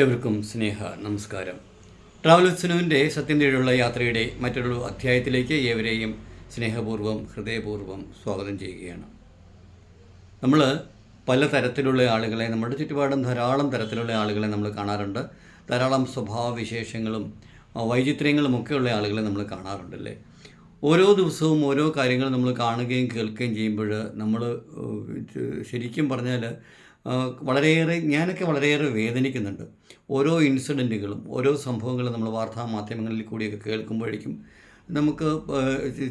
ഏവർക്കും സ്നേഹ നമസ്കാരം. ട്രാവൽ സിനുവിന്റെ സത്യം തേടിയുള്ള യാത്രയുടെ മറ്റൊരു അധ്യായത്തിലേക്ക് ഏവരെയും സ്നേഹപൂർവം ഹൃദയപൂർവം സ്വാഗതം ചെയ്യുകയാണ്. നമ്മൾ പല തരത്തിലുള്ള ആളുകളെ നമ്മുടെ ചുറ്റുപാടും ധാരാളം തരത്തിലുള്ള ആളുകളെ നമ്മൾ കാണാറുണ്ട്. ധാരാളം സ്വഭാവവിശേഷങ്ങളും വൈചിത്ര്യങ്ങളും ഒക്കെയുള്ള ആളുകളെ നമ്മൾ കാണാറുണ്ടല്ലേ ഓരോ ദിവസവും ഓരോ കാര്യങ്ങൾ നമ്മൾ കാണുകയും കേൾക്കുകയും ചെയ്യുമ്പോൾ നമ്മൾ ശരിക്കും പറഞ്ഞാൽ വളരെയേറെ ഞാനൊക്കെ വളരെയേറെ വേദനിക്കുന്നുണ്ട്. ഓരോ ഇൻസിഡന്റുകളും ഓരോ സംഭവങ്ങളും നമ്മൾ വാർത്താ മാധ്യമങ്ങളിൽ കൂടിയൊക്കെ കേൾക്കുമ്പോഴേക്കും നമുക്ക്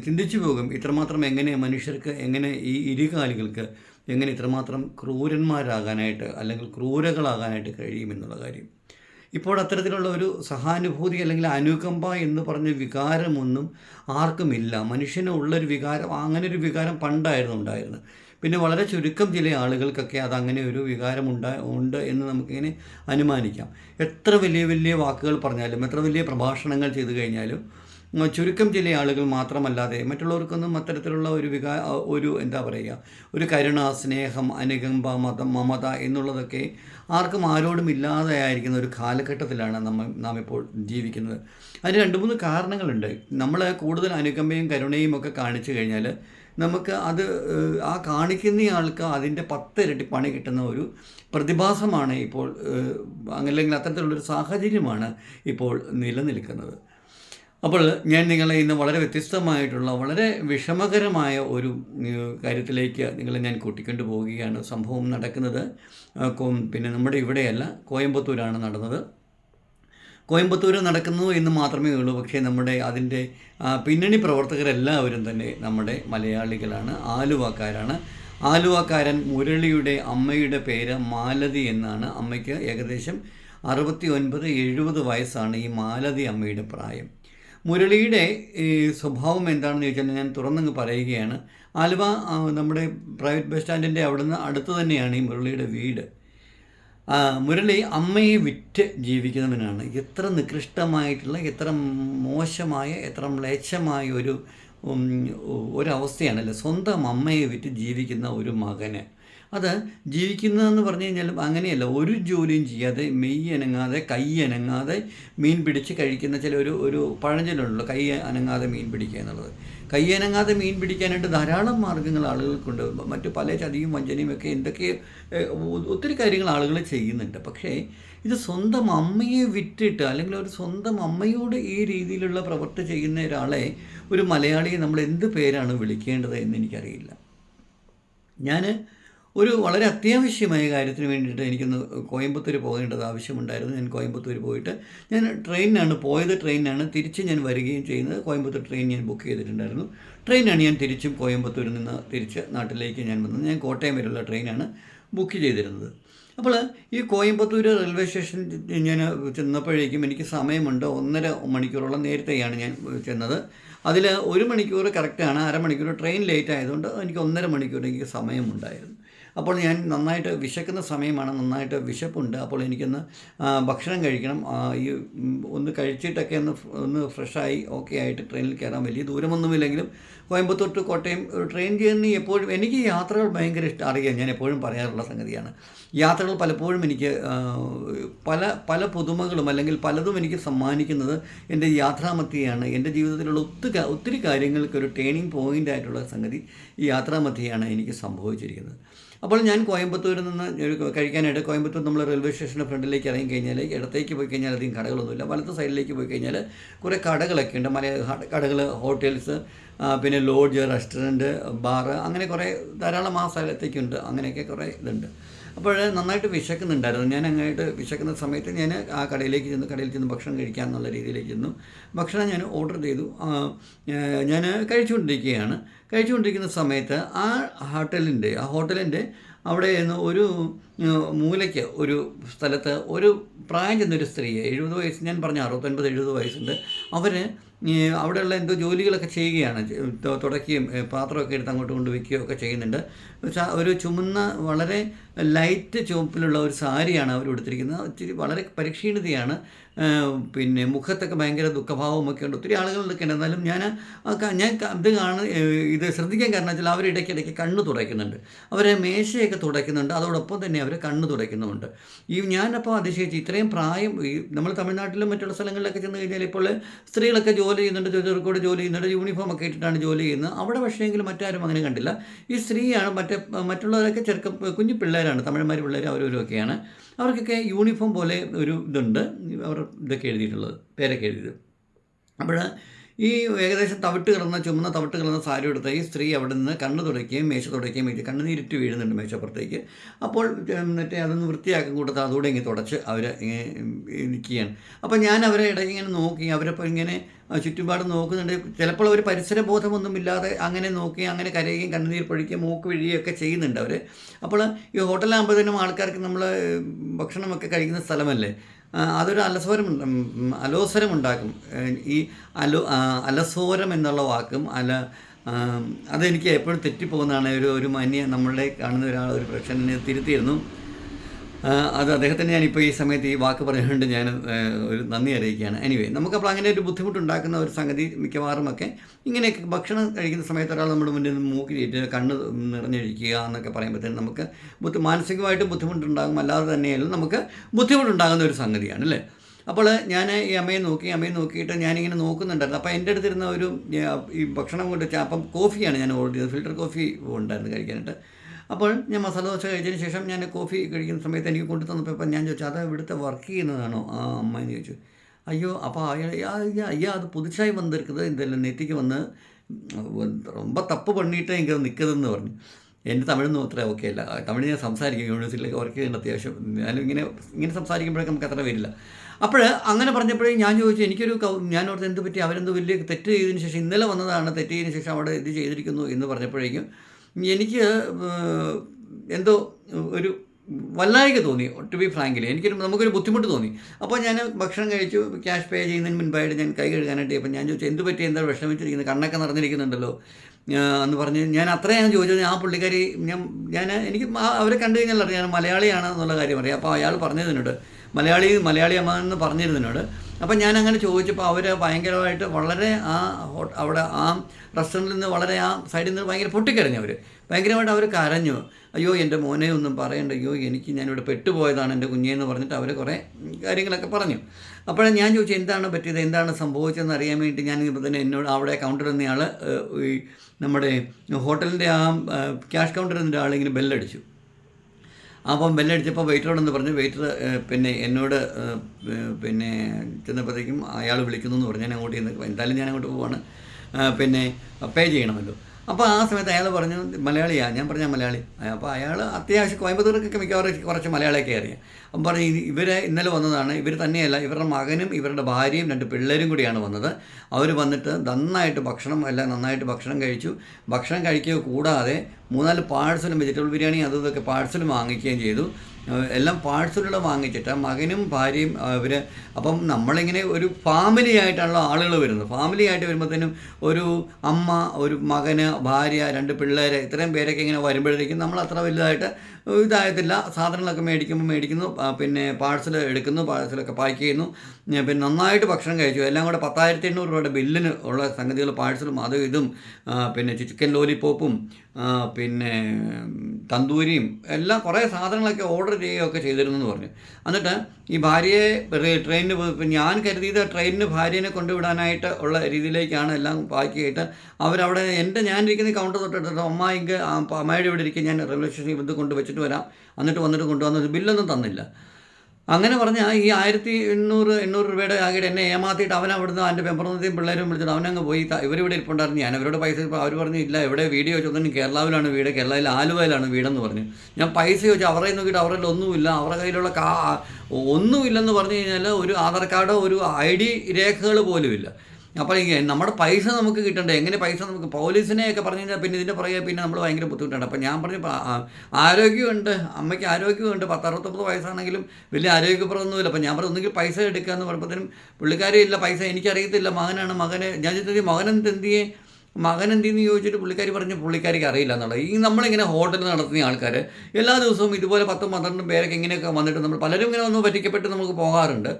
ചിന്തിച്ചു പോകും ഇത്രമാത്രം എങ്ങനെ മനുഷ്യർക്ക് എങ്ങനെ ഈ ഇരുകാലികൾക്ക് എങ്ങനെ ഇത്രമാത്രം ക്രൂരന്മാരാകാനായിട്ട് അല്ലെങ്കിൽ ക്രൂരകളാകാനായിട്ട് കഴിയുമെന്നുള്ള കാര്യം. ഇപ്പോൾ അത്തരത്തിലുള്ള ഒരു സഹാനുഭൂതി അല്ലെങ്കിൽ അനുകമ്പ എന്ന് പറഞ്ഞ വികാരമൊന്നും ആർക്കുമില്ല. മനുഷ്യന് ഉള്ളൊരു വികാരം അങ്ങനെ ഒരു വികാരം പണ്ടായിരുന്നു ഉണ്ടായിരുന്നത്. പിന്നെ വളരെ ചുരുക്കം ചില ആളുകൾക്കൊക്കെ അതങ്ങനെ ഒരു വികാരം ഉണ്ടാ ഉണ്ട് എന്ന് നമുക്കിങ്ങനെ അനുമാനിക്കാം. എത്ര വലിയ വലിയ വാക്കുകൾ പറഞ്ഞാലും എത്ര വലിയ പ്രഭാഷണങ്ങൾ ചെയ്തു കഴിഞ്ഞാലും ചുരുക്കം ചില ആളുകൾ മാത്രമല്ലാതെ മറ്റുള്ളവർക്കൊന്നും അത്തരത്തിലുള്ള ഒരു വികാ ഒരു എന്താ പറയുക ഒരു കരുണ സ്നേഹം അനുകമ്പ മതം മമത എന്നുള്ളതൊക്കെ ആർക്കും ആരോടും ഇല്ലാതെയായിരിക്കുന്ന ഒരു കാലഘട്ടത്തിലാണ് നമ്മൾ നാം ഇപ്പോൾ ജീവിക്കുന്നത്. അതിന് രണ്ട് മൂന്ന് കാരണങ്ങളുണ്ട്. നമ്മൾ കൂടുതൽ അനുകമ്പയും കരുണയും ഒക്കെ കാണിച്ചു കഴിഞ്ഞാൽ നമുക്ക് അത് ആ കാണിക്കുന്ന ആൾക്ക് അതിന്റെ പത്തിരട്ടി പണി കിട്ടുന്ന ഒരു പ്രതിഭാസമാണ് ഇപ്പോൾ അല്ലെങ്കിൽ അത്തരത്തിലുള്ളൊരു സാഹചര്യമാണ് ഇപ്പോൾ നിലനിൽക്കുന്നത്. അപ്പോൾ ഞാൻ നിങ്ങളെ ഇന്ന് വളരെ വ്യത്യസ്തമായിട്ടുള്ള വളരെ വിഷമകരമായ ഒരു കാര്യത്തിലേക്ക് നിങ്ങളെ ഞാൻ കൂട്ടിക്കൊണ്ടു പോവുകയാണ് സംഭവം നടക്കുന്നത്. പിന്നെ നമ്മുടെ ഇവിടെയല്ല കോയമ്പത്തൂരാണ് നടന്നത്. കോയമ്പത്തൂർ നടക്കുന്നു എന്ന് മാത്രമേ ഉള്ളൂ. പക്ഷേ നമ്മുടെ അതിന്റെ പിന്നണി പ്രവർത്തകരെല്ലാവരും തന്നെ നമ്മുടെ മലയാളികളാണ് ആലുവക്കാരാണ്. ആലുവക്കാരൻ മുരളിയുടെ അമ്മയുടെ പേര് മാലതി എന്നാണ്. അമ്മയ്ക്ക് ഏകദേശം അറുപത്തി ഒൻപത് എഴുപത് വയസ്സാണ് ഈ മാലതി അമ്മയുടെ പ്രായം. മുരളിയുടെ സ്വഭാവം എന്താണെന്ന് ചോദിച്ചാൽ ഞാൻ തുറന്നങ്ങ് പറയുകയാണ്. ആലുവ നമ്മുടെ പ്രൈവറ്റ് ബസ് സ്റ്റാൻഡിന്റെ അവിടുന്ന് അടുത്ത് തന്നെയാണ് ഈ മുരളിയുടെ വീട്. മുരളി അമ്മയെ വിറ്റ് ജീവിക്കുന്നവനാണ്. എത്ര നികൃഷ്ടമായിട്ടുള്ള എത്ര മോശമായ എത്ര മ്ലേച്ഛമായ ഒരു ഒരവസ്ഥയാണല്ലേ. സ്വന്തം അമ്മയെ വിറ്റ് ജീവിക്കുന്ന ഒരു മകന്. അത് ജീവിക്കുന്നതെന്ന് പറഞ്ഞു കഴിഞ്ഞാൽ അങ്ങനെയല്ല. ഒരു ജോലിയും ചെയ്യാതെ മെയ് അനങ്ങാതെ കൈ അനങ്ങാതെ മീൻ പിടിച്ച് കഴിക്കുന്ന ചില ഒരു ഒരു പഴഞ്ചൊല്ലുണ്ടല്ലോ. കൈ അനങ്ങാതെ മീൻ പിടിക്കുക എന്നുള്ളത്. കൈ അനങ്ങാതെ മീൻ പിടിക്കാനായിട്ട് ധാരാളം മാർഗങ്ങൾ ആളുകൾക്കുണ്ട്. മറ്റ് പല ചതിയും വഞ്ചനയും ഒക്കെ എന്തൊക്കെ ഒത്തിരി കാര്യങ്ങൾ ആളുകൾ ചെയ്യുന്നുണ്ട്. പക്ഷേ ഇത് സ്വന്തം അമ്മയെ വിറ്റിട്ട് അല്ലെങ്കിൽ ഒരു സ്വന്തം അമ്മയോട് ഈ രീതിയിലുള്ള പ്രവൃത്തി ചെയ്യുന്ന ഒരാളെ ഒരു മലയാളിയെ നമ്മൾ എന്ത് പേരാണ് വിളിക്കേണ്ടത് എന്ന് എനിക്കറിയില്ല. ഞാൻ ഒരു വളരെ അത്യാവശ്യമായ കാര്യത്തിന് വേണ്ടിയിട്ട് എനിക്കൊന്ന് കോയമ്പത്തൂർ പോകേണ്ടത് ആവശ്യമുണ്ടായിരുന്നു. ഞാൻ കോയമ്പത്തൂർ പോയിട്ട് ഞാൻ ട്രെയിനിനാണ് പോയത്. ട്രെയിനിനാണ് തിരിച്ച് ഞാൻ വരികയും ചെയ്യുന്നത്. കോയമ്പത്തൂർ ട്രെയിൻ ഞാൻ ബുക്ക് ചെയ്തിട്ടുണ്ടായിരുന്നു. ട്രെയിനാണ് ഞാൻ തിരിച്ചും കോയമ്പത്തൂരിൽ നിന്ന് തിരിച്ച് നാട്ടിലേക്ക് ഞാൻ വന്നത്. ഞാൻ കോട്ടയം വരെയുള്ള ട്രെയിനാണ് ബുക്ക് ചെയ്തിരുന്നത്. അപ്പോൾ ഈ കോയമ്പത്തൂർ റെയിൽവേ സ്റ്റേഷൻ ഞാൻ ചെന്നപ്പോഴേക്കും എനിക്ക് സമയമുണ്ട്. ഒന്നര മണിക്കൂറോളം നേരത്തെയാണ് ഞാൻ ചെന്നത്. അതിൽ ഒരു മണിക്കൂർ കറക്റ്റാണ്. അരമണിക്കൂർ ട്രെയിൻ ലേറ്റ് ആയതുകൊണ്ട് എനിക്ക് ഒന്നര മണിക്കൂർ എനിക്ക് സമയമുണ്ടായിരുന്നു. അപ്പോൾ ഞാൻ നന്നായിട്ട് വിശക്കുന്ന സമയമാണ് നന്നായിട്ട് വിശപ്പുണ്ട്. അപ്പോൾ എനിക്കൊന്ന് ഭക്ഷണം കഴിക്കണം. ഈ ഒന്ന് കഴിച്ചിട്ടൊക്കെ ഒന്ന് ഒന്ന് ഫ്രഷായി ഓക്കെ ആയിട്ട് ട്രെയിനിൽ കയറാൻ വലിയ ദൂരമൊന്നുമില്ലെങ്കിലും Coimbatore to Kottayam train journey എപ്പോഴും എനിക്ക് യാത്രകൾ ഭയങ്കര ഇഷ്ടം. അറിയാം ഞാൻ എപ്പോഴും പറയാറുള്ള സംഗതിയാണ്. യാത്രകൾ പലപ്പോഴും എനിക്ക് പല പല പുതുമകളും അല്ലെങ്കിൽ പലതും എനിക്ക് സമ്മാനിക്കുന്നത് എന്റെ യാത്രാമധ്യയാണ്. എന്റെ ജീവിതത്തിലുള്ള ഒത്തിരി കാ- ഒത്തിരി കാര്യങ്ങൾക്ക് ഒരു ടേണിംഗ് പോയിന്റ് ആയിട്ടുള്ള സംഗതി ഈ യാത്രാമധ്യയാണ് എനിക്ക് സംഭവിച്ചിരിക്കുന്നത്. അപ്പോൾ ഞാൻ കോയമ്പത്തൂരിൽ നിന്ന് കഴിക്കാനായിട്ട് കോയമ്പത്തൂർ നമ്മൾ റെയിൽവേ സ്റ്റേഷന്റെ ഫ്രണ്ടിലേക്ക് ഇറങ്ങി കഴിഞ്ഞാൽ ഇടത്തേക്ക് പോയി കഴിഞ്ഞാൽ അധികം കടകളൊന്നുമില്ല. വലത്തെ സൈഡിലേക്ക് പോയി കഴിഞ്ഞാൽ കുറേ കടകളൊക്കെ ഉണ്ട്. മല കടകൾ ഹോട്ടൽസ് പിന്നെ ലോഡ്ജ് റെസ്റ്റോറന്റ് ബാറ് അങ്ങനെ കുറേ ധാരാളം ആ സ്ഥലത്തേക്കുണ്ട്. അങ്ങനെയൊക്കെ കുറേ ഇതുണ്ട്. അപ്പോൾ നന്നായിട്ട് വിശക്കുന്നുണ്ടായിരുന്നു. ഞാൻ അങ്ങോട്ട് വിശക്കുന്ന സമയത്ത് ഞാൻ ആ കടയിലേക്ക് ചെന്ന് കടയിൽ ചെന്ന് ഭക്ഷണം കഴിക്കാം എന്നുള്ള രീതിയിലേക്ക് ചെന്നു. ഭക്ഷണം ഞാൻ ഓർഡർ ചെയ്തു. ഞാൻ കഴിച്ചുകൊണ്ടിരിക്കുകയാണ്. കഴിച്ചുകൊണ്ടിരിക്കുന്ന സമയത്ത് ആ ഹോട്ടലിന്റെ ആ ഹോട്ടലിന്റെ അവിടെ ഒരു മൂലയ്ക്ക് ഒരു സ്ഥലത്ത് ഒരു പ്രായം ചെന്നൊരു സ്ത്രീയെ എഴുപത് വയസ്സ് ഞാൻ പറഞ്ഞ അറുപത്തൊൻപത് എഴുപത് വയസ്സുണ്ട്. അവർ അവിടെയുള്ള എന്തോ ജോലികളൊക്കെ ചെയ്യുകയാണ്. തുടക്കുകയും പാത്രമൊക്കെ എടുത്ത് അങ്ങോട്ട് കൊണ്ട് വയ്ക്കുകയും ഒക്കെ ചെയ്യുന്നുണ്ട്. ഒരു ചുമന്ന വളരെ ലൈറ്റ് ചുവപ്പിലുള്ള ഒരു സാരിയാണ് അവർ എടുത്തിരിക്കുന്നത് ഇച്ചിരി വളരെ പരിക്ഷീണിതയാണ്. പിന്നെ മുഖത്തൊക്കെ ഭയങ്കര ദുഃഖഭാവമൊക്കെ ഉണ്ട്. ഒത്തിരി ആളുകളൊക്കെ ഉണ്ട്. എന്നാലും ഞാൻ ഞാൻ ഇത് കാണ ഇത് ശ്രദ്ധിക്കാൻ കാരണം വെച്ചാൽ അവർ ഇടയ്ക്കിടയ്ക്ക് കണ്ണ് തുടയ്ക്കുന്നുണ്ട്. അവർ മേശയൊക്കെ തുടയ്ക്കുന്നുണ്ട്. അതോടൊപ്പം തന്നെ അവർ അവരെ കണ്ണ് തുടയ്ക്കുന്നുമുണ്ട്. ഈ ഞാനപ്പോൾ അതിശയിച്ച് ഇത്രയും പ്രായം ഈ നമ്മൾ തമിഴ്നാട്ടിലും മറ്റുള്ള സ്ഥലങ്ങളിലൊക്കെ ചെന്ന് കഴിഞ്ഞാൽ ഇപ്പോൾ സ്ത്രീകളൊക്കെ ജോലി ചെയ്യുന്നുണ്ട് ചെറുക്കോട് ജോലി ചെയ്യുന്നുണ്ട് യൂണിഫോം ഒക്കെ ഇട്ടിട്ടാണ് ജോലി ചെയ്യുന്നത്. അവിടെ പക്ഷേങ്കിലും മറ്റാരും അങ്ങനെ കണ്ടില്ല. ഈ സ്ത്രീയാണ് മറ്റേ മറ്റുള്ളവരൊക്കെ ചെറുക്ക കുഞ്ഞു പിള്ളേരാണ് തമിഴന്മാർ പിള്ളേർ അവരവരൊക്കെയാണ്. അവർക്കൊക്കെ യൂണിഫോം പോലെ ഒരു ഇതുണ്ട്. അവർ ഇതൊക്കെ എഴുതിയിട്ടുള്ളത് പേരൊക്കെ എഴുതിയത്. അപ്പോൾ ഈ ഏകദേശം തവിട്ട് കിടന്ന ചുമന്ന തവിട്ട് കിടന്ന സാരി എടുത്ത ഈ സ്ത്രീ അവിടെ നിന്ന് കണ്ണു തുടയ്ക്കുകയും മേശ തുടയ്ക്കുകയും ചെയ്ത് കണ്ണുനീരിട്ട് വീഴുന്നുണ്ട് മേശപ്പുറത്തേക്ക്. അപ്പോൾ മറ്റേ അതൊന്ന് വൃത്തിയാക്കും കൂട്ടത്ത് അതുകൂടെ ഇങ്ങനെ തുടച്ച് അവർ നിൽക്കുകയാണ് അപ്പോൾ ഞാൻ അവരെ ഇടയ്ക്ക് ഇങ്ങനെ നോക്കി അവരപ്പോൾ ഇങ്ങനെ ചുറ്റുപാട് നോക്കുന്നുണ്ട്. ചിലപ്പോൾ അവർ പരിസര ബോധമൊന്നുമില്ലാതെ അങ്ങനെ നോക്കി അങ്ങനെ കരയുകയും കണ്ണുനീർ പൊഴിക്കുകയും മൂക്ക് വിഴിയൊക്കെ ചെയ്യുന്നുണ്ട് അവർ അപ്പോൾ ഈ ഹോട്ടലാകുമ്പോഴത്തേനും ആൾക്കാർക്ക് നമ്മൾ ഭക്ഷണമൊക്കെ കഴിക്കുന്ന സ്ഥലമല്ലേ? അതൊരു അലസോരം അലോസരം ഉണ്ടാക്കും ഈ അലോ അലസോരം എന്നുള്ള വാക്കും അല അതെനിക്ക് എപ്പോഴും തെറ്റിപ്പോകുന്നതാണ്. ഒരു ഒരു മാന്യ നമ്മളുടെ കാണുന്ന ഒരാൾ ഒരു പ്രേക്ഷകനെ തിരുത്തിയിരുന്നു. അത് അദ്ദേഹത്തിന് ഞാനിപ്പോൾ ഈ സമയത്ത് ഈ വാക്ക് പറയുന്നുണ്ട് ഞാൻ ഒരു നന്ദി അറിയിക്കുകയാണ്. എനിവേ നമുക്കപ്പോൾ അങ്ങനെ ഒരു ബുദ്ധിമുട്ടുണ്ടാക്കുന്ന ഒരു സംഗതി മിക്കവാറും ഒക്കെ ഇങ്ങനെയൊക്കെ ഭക്ഷണം കഴിക്കുന്ന സമയത്ത് ഒരാൾ നമ്മുടെ മുന്നിൽ മൂക്കിലിട്ട് കണ്ണ് നിറഞ്ഞൊഴിക്കുക എന്നൊക്കെ പറയുമ്പോഴത്തേനും നമുക്ക് ബുദ്ധി മാനസികമായിട്ടും ബുദ്ധിമുട്ടുണ്ടാകും. അല്ലാതെ തന്നെയാലും നമുക്ക് ബുദ്ധിമുട്ടുണ്ടാകുന്ന ഒരു സംഗതിയാണ് അല്ലേ? അപ്പോൾ ഞാൻ ഈ അമ്മയെ നോക്കി അമ്മയെ നോക്കിയിട്ട് ഞാനിങ്ങനെ നോക്കുന്നുണ്ടായിരുന്നു. അപ്പോൾ എന്റെ അടുത്തിരുന്ന ഒരു ഈ ഭക്ഷണം കൊണ്ട് അപ്പം കോഫിയാണ് ഞാൻ ഓർഡർ ചെയ്തത്. ഫിൽറ്റർ കോഫി ഉണ്ടായിരുന്നു കഴിക്കാനായിട്ട്. അപ്പോൾ ഞാൻ മസാല ദോശ കഴിച്ചതിന് ശേഷം ഞാൻ കോഫി കഴിക്കുന്ന സമയത്ത് എനിക്ക് കൊണ്ടു തന്നപ്പോൾ ഇപ്പം ഞാൻ ചോദിച്ചു അത് ഇവിടുത്തെ വർക്ക് ചെയ്യുന്നതാണോ ആ അമ്മ എന്ന് ചോദിച്ചു അയ്യോ അപ്പോൾ അയാൾ ஐயா ஐயா அது புதுசாய் வந்திருக்குது இந்த நெத்திக்கு வந்து ரொம்ப തപ്പ് പണിയിട്ട് എനിക്ക് നിൽക്കുന്നതെന്ന് പറഞ്ഞു എൻ്റെ തമിഴൊന്നും അത്ര ഓക്കെ അല്ല തമിഴ് ഞാൻ സംസാരിക്കും യൂണിവേഴ്സിറ്റിയിലൊക്കെ വർക്ക് ചെയ്യുന്ന അത്യാവശ്യം ഞാനും ഇങ്ങനെ ഇങ്ങനെ സംസാരിക്കുമ്പോഴൊക്കെ നമുക്ക് അത്ര വരില്ല അപ്പോൾ അങ്ങനെ പറഞ്ഞപ്പോഴേ ഞാൻ ചോദിച്ചു എനിക്കൊരു കൗ ഞാൻ ഓർത്ത് എന്ത് പറ്റി അവരെന്തോ വലിയ തെറ്റ് ചെയ്തതിന് ശേഷം ഇന്നലെ വന്നതാണ് തെറ്റ് ചെയ്തതിന് ശേഷം അവിടെ ഇത് ചെയ്തിരിക്കുന്നു എന്ന് പറഞ്ഞപ്പോഴേക്കും എനിക്ക് എന്തോ ഒരു വല്ലായിക തോന്നി ടു ബി ഫ്രാങ്കിലി എനിക്കൊരു നമുക്കൊരു ബുദ്ധിമുട്ട് തോന്നി. അപ്പോൾ ഞാൻ ഭക്ഷണം കഴിച്ചു ക്യാഷ് പേ ചെയ്യുന്നതിന് മുൻപായിട്ട് ഞാൻ കൈ കഴുകാനായിട്ട് അപ്പോൾ ഞാൻ ചോദിച്ചു എന്ത് പറ്റി? എന്താ വിഷമിച്ചിരിക്കുന്നത് കണ്ണൊക്കെ നിറഞ്ഞിരിക്കുന്നുണ്ടല്ലോ. എന്ന് പറഞ്ഞ് ഞാൻ അത്രയും ഞാൻ ചോദിച്ചത് ആ പുള്ളിക്കാരി ഞാൻ ഞാൻ എനിക്ക് അവരെ കണ്ടു കഴിഞ്ഞാൽ അറിയാം. മലയാളിയാണ് എന്നുള്ള കാര്യം അറിയാം. അപ്പോൾ അയാൾ പറഞ്ഞതിനോട് മലയാളി മലയാളി അമ്മ എന്ന് പറഞ്ഞിരുന്നതിനോട് അപ്പം ഞാൻ അങ്ങനെ ചോദിച്ചപ്പോൾ അവർ ഭയങ്കരമായിട്ട് വളരെ ആ അവിടെ ആ റെസ്റ്റോറന്റിൽ നിന്ന് വളരെ ആ സൈഡിൽ നിന്ന് ഭയങ്കര പൊട്ടിക്കരഞ്ഞു അവർ ഭയങ്കരമായിട്ട് അവർ കരഞ്ഞു. അയ്യോ എന്റെ മോനെ ഒന്നും പറയണ്ട. അയ്യോ എനിക്ക് ഞാനിവിടെ പെട്ടുപോയതാണ് എന്റെ കുഞ്ഞെന്ന് പറഞ്ഞിട്ട് അവർ കുറേ കാര്യങ്ങളൊക്കെ പറഞ്ഞു. അപ്പോഴേ ഞാൻ ചോദിച്ചു എന്താണ് പറ്റിയത്? എന്താണ് സംഭവിച്ചതെന്ന് അറിയാൻ വേണ്ടി ഞാൻ ഇപ്പോൾ തന്നെ എന്നോട് അവിടെ കൗണ്ടർ നിന്നയാൾ ഈ നമ്മുടെ ഹോട്ടലിന്റെ ആ ക്യാഷ് നിന്ന് ആളിങ്ങനെ ബെല്ലടിച്ചു അപ്പം ബെല്ലടിച്ചപ്പോൾ വെയിറ്ററോടെന്ന് പറഞ്ഞു വെയിറ്റർ പിന്നെ എന്നോട് പിന്നെ ചെന്നപ്പോഴത്തേക്കും അയാൾ വിളിക്കുന്നു എന്ന് പറഞ്ഞു ഞാൻ അങ്ങോട്ട് ചെന്ന് എന്തായാലും ഞാൻ അങ്ങോട്ട് പോവാണ് പിന്നെ പേ ചെയ്യണമല്ലോ. അപ്പോൾ ആ സമയത്ത് അയാൾ പറഞ്ഞു മലയാളിയാണ് ഞാൻ പറഞ്ഞ മലയാളി. അപ്പോൾ അയാൾ അത്യാവശ്യം കോയമ്പത്തൂർക്കൊക്കെ മിക്കവാറും കുറച്ച് മലയാളിയൊക്കെ അറിയാം. അപ്പം പറഞ്ഞു ഇവരെ ഇന്നലെ വന്നതാണ്. ഇവർ തന്നെയല്ല ഇവരുടെ മകനും ഇവരുടെ ഭാര്യയും രണ്ട് പിള്ളേരും കൂടിയാണ് വന്നത്. അവർ വന്നിട്ട് നന്നായിട്ട് ഭക്ഷണം എല്ലാം നന്നായിട്ട് ഭക്ഷണം കഴിച്ചു. ഭക്ഷണം കഴിക്കുക കൂടാതെ മൂന്നാൽ പാഴ്സലും വെജിറ്റബിൾ ബിരിയാണി അതും ഇതൊക്കെ പാഴ്സലും വാങ്ങിക്കുകയും ചെയ്തു. എല്ലാം പാഴ്സലുകൾ വാങ്ങിച്ചിട്ട് മകനും ഭാര്യയും അവർ അപ്പം നമ്മളിങ്ങനെ ഒരു ഫാമിലി ആയിട്ടാണല്ലോ ആളുകൾ വരുന്നത്. ഫാമിലി ആയിട്ട് വരുമ്പോഴത്തേനും ഒരു അമ്മ ഒരു മകന് ഭാര്യ രണ്ട് പിള്ളേർ ഇത്രയും പേരൊക്കെ ഇങ്ങനെ വരുമ്പോഴത്തേക്കും നമ്മൾ അത്ര വലുതായിട്ട് ഇതായത്തില്ല സാധനങ്ങളൊക്കെ മേടിക്കുമ്പോൾ മേടിക്കുന്നു പിന്നെ പാഴ്സൽ എടുക്കുന്നു പാഴ്സലൊക്കെ പാക്ക് ചെയ്യുന്നു. പിന്നെ നന്നായിട്ട് ഭക്ഷണം കഴിച്ചു. എല്ലാം കൂടെ പത്തായിരത്തി എണ്ണൂറ് രൂപയുടെ ബില്ലിന് ഉള്ള സംഗതികൾ പാഴ്സലും അതും ഇതും പിന്നെ ചിക്കൻ ലോലിപ്പോപ്പും പിന്നെ തന്തൂരിയും എല്ലാം കുറേ സാധനങ്ങളൊക്കെ ഓർഡർ ചെയ്യുകയൊക്കെ ചെയ്തിരുന്നു എന്ന് പറഞ്ഞു. എന്നിട്ട് ഈ ഭാര്യയെ ട്രെയിനിന് ഞാൻ കരുതിയത് ട്രെയിനിന് ഭാര്യനെ കൊണ്ടുവിടാനായിട്ട് ഉള്ള രീതിയിലേക്കാണ് എല്ലാം പാക്ക് ചെയ്തിട്ട് അവരവിടെ എന്റെ ഞാനിരിക്കുന്ന കൗണ്ടർ തൊട്ടിട്ട് അമ്മ അമ്മായിയുടെ അമ്മയുടെ ഇവിടെ ഇരിക്കും ഞാൻ റെയിൽവേ സ്റ്റേഷനിൽ ഇത് കൊണ്ട് വെച്ചിട്ട് വരാം. എന്നിട്ട് വന്നിട്ട് കൊണ്ടുവന്നത് ബില്ലൊന്നും തന്നില്ല. അങ്ങനെ പറഞ്ഞാൽ ഈ ആയിരത്തി എണ്ണൂറ് എണ്ണൂറ് രൂപയുടെ ആകെ എന്നെ ഏമാത്തിയിട്ട് അവൻ അവിടുന്ന് അവന്റെ പെമ്പറന്നത്തെയും പിള്ളേരും വിളിച്ചിട്ട് അവനങ്ങ് പോയി. ഇവരിവിടെ ഇരിപ്പുണ്ടായിരുന്നു. ഞാൻ അവരോട് പൈസ അവർ പറഞ്ഞു ഇല്ല എവിടെ വീഡിയോ ചോദിച്ചു കേരളാവിലാണ് വീട് കേരളയിൽ ആലുവയിലാണ് വീടെന്ന് പറഞ്ഞു. ഞാൻ പൈസ ചോദിച്ചു അവരെ നോക്കിയിട്ട് അവരുടെ ഒന്നുമില്ല. അവരുടെ കയ്യിലുള്ള കാ ഒന്നുമില്ലെന്ന് പറഞ്ഞു കഴിഞ്ഞാൽ ഒരു ആധാർ കാർഡോ ഒരു ഐ ഡി രേഖകൾ പോലും ഇല്ല അപ്പോൾ നമ്മുടെ പൈസ നമുക്ക് കിട്ടണ്ടേ? എങ്ങനെ പൈസ നമുക്ക്? പോലീസിനെയൊക്കെ പറഞ്ഞു കഴിഞ്ഞാൽ പിന്നെ ഇതിന്റെ പുറകെ പിന്നെ നമ്മൾ ഭയങ്കര ബുദ്ധിമുട്ടാണ്. അപ്പോൾ ഞാൻ പറഞ്ഞു "ആ, ആ, ആരോഗ്യമുണ്ട്. അമ്മയ്ക്ക് ആരോഗ്യമുണ്ട്. പത്തറുപത്തൊമ്പത് വയസ്സാണെങ്കിലും വലിയ ആരോഗ്യപ്രദമൊന്നുമില്ല അപ്പോൾ ഞാൻ പറഞ്ഞു ഒന്നുകിൽ പൈസ എടുക്കുക എന്ന് പറയുമ്പോഴത്തേനും പുള്ളിക്കാരി ഇല്ല പൈസ. എനിക്കറിയത്തില്ല മകനാണ് മകനെ. ഞാൻ ചോദിച്ചത് എന്തിയെ? മകൻ എന്തെന്ന് ചോദിച്ചിട്ട് പുള്ളിക്കാരി പറഞ്ഞു പുള്ളിക്കാരിക്ക് അറിയില്ല എന്നുള്ളത്. ഈ നമ്മളിങ്ങനെ ഹോട്ടൽ നടത്തുന്ന ആൾക്കാർ എല്ലാ ദിവസവും ഇതുപോലെ പത്തും പന്ത്രണ്ടും പേരൊക്കെ ഇങ്ങനെയൊക്കെ വന്നിട്ട് നമ്മൾ പലരും ഇങ്ങനെ ഒന്ന് പറ്റിക്കപ്പെട്ട് നമുക്ക് പോകാറുണ്ട്.